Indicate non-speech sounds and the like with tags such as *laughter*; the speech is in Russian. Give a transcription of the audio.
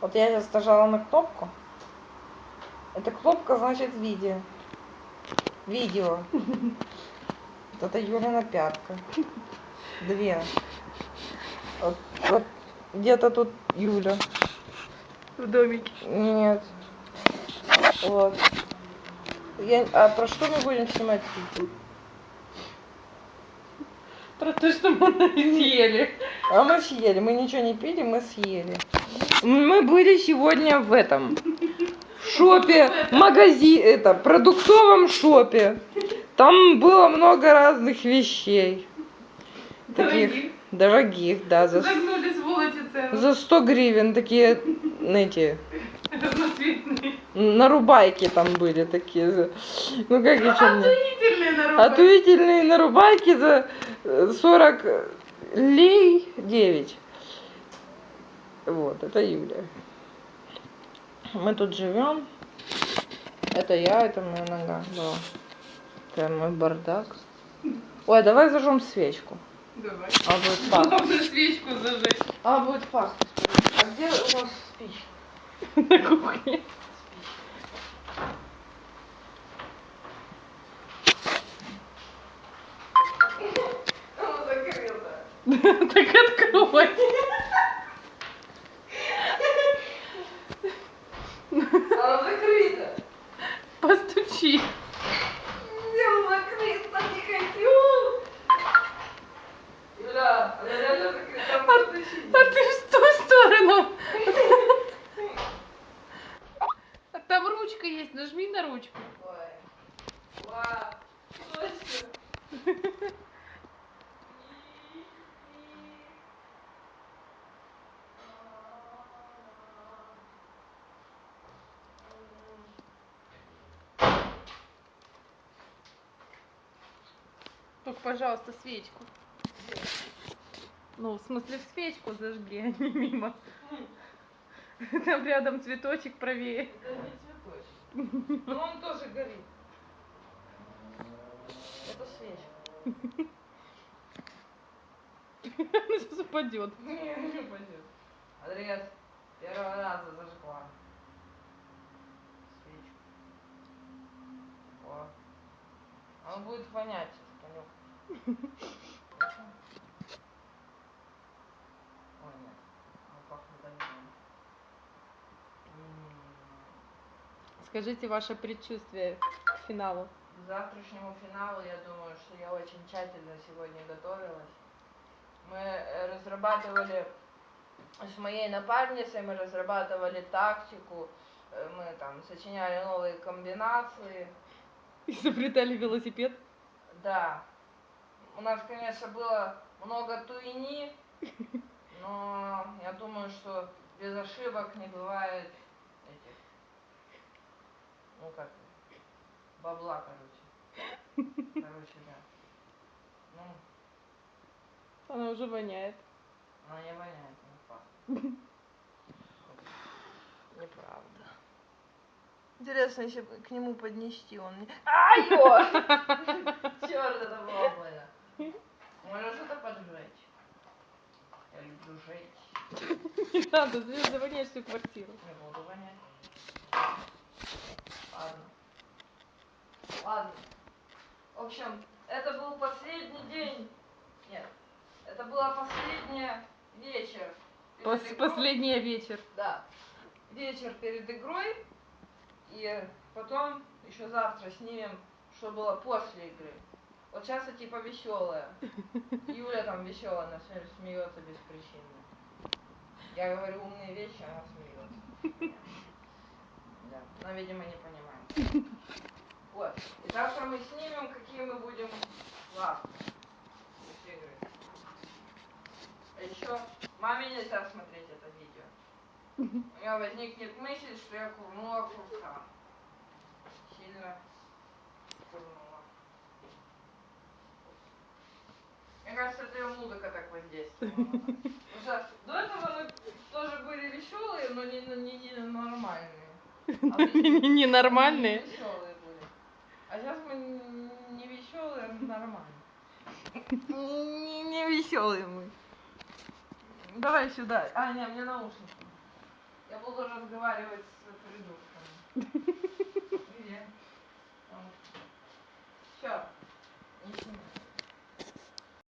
Вот я сейчас нажала на кнопку. Эта кнопка значит видео. Видео. Вот это Юлина пятка. Две. Вот, вот где-то тут Юля. В домике. Нет. Вот. Я, а про что мы будем снимать видео? Про то, что мы *laughs* съели. А мы съели. Мы ничего не пили, мы съели. Мы были сегодня в этом. Шопе, магазин, это, продуктовом шопе. Там было много разных вещей. Таких Дорогих. дорогих, да, за, за 100 гривен такие, эти, нарубайки там были такие. Ну как еще мне? Охуительные на Отуительные нарубайки за э, 40 лей 9. Вот, это Юля. Мы тут живем. Это я, это моя нога. Да. Это мой бардак. Ой, давай зажжем свечку. Давай. А будет пахнуть. *laughs* Главное свечку зажечь А будет пахнуть. А где у вас спичка? *laughs* на кухне. Открой. Она закрыта. Постучи. Где она закрыта? Не хочу. Юля, она реально закрыта. Сидеть. А ты в ту сторону. А там ручка есть, нажми на ручку. Ой. Вау. Точно. Только, пожалуйста, свечку. Ну, в смысле, в свечку зажги, *laughs* а не мимо. Там рядом цветочек правее. Это не цветочек. Но он тоже горит. Это свечка. *laughs* Она сейчас упадет. Не, не пойдет. Адрес первого раза зажгла. Свечку. О. Он будет вонять понюхай. Ой, нет. Он пахнет. Скажите ваше предчувствие к финалу. К завтрашнему финалу я думаю, что я очень тщательно сегодня готовилась. Мы э, разрабатывали с моей напарницей, мы разрабатывали тактику, э, мы там сочиняли новые комбинации. Изобретали велосипед. Да, у нас, конечно, было много туини, но я думаю, что без ошибок не бывает этих, ну как, бабла, короче. Короче, да. Ну, Она уже воняет. она не воняет, она пахнет. Неправда. Интересно, если бы к нему поднести, он не... Ай-ё! Черт, это было больно. Можно что-то поджечь. Я люблю жечь. Не надо, ты завоняешь всю квартиру. Не буду вонять. Ладно. Ладно. В общем, это был последний день. Нет. Это была последняя вечер. Пос- игрой. Последний вечер. Да. Вечер перед игрой. И потом еще завтра снимем, что было после игры. Вот сейчас это типа веселая. Юля там веселая, она смеется без причины. Я говорю умные вещи, она смеется. Да, она, видимо, не понимает. Вот. И завтра мы снимем, какие мы будем игры. А еще маме нельзя смотреть это видео. У меня возникнет мысль, что я курнула курка. Сильно курнула. Мне кажется, это её музыка так воздействовала. *laughs* что до этого мы тоже были веселые, но не, не, не нормальные. А вы- Ненормальные. *laughs* Веселые были. А сейчас мы не веселые, а нормальные. Не, веселые мы. Давай сюда. А, не, мне наушники. Я буду разговаривать с придурками. *laughs*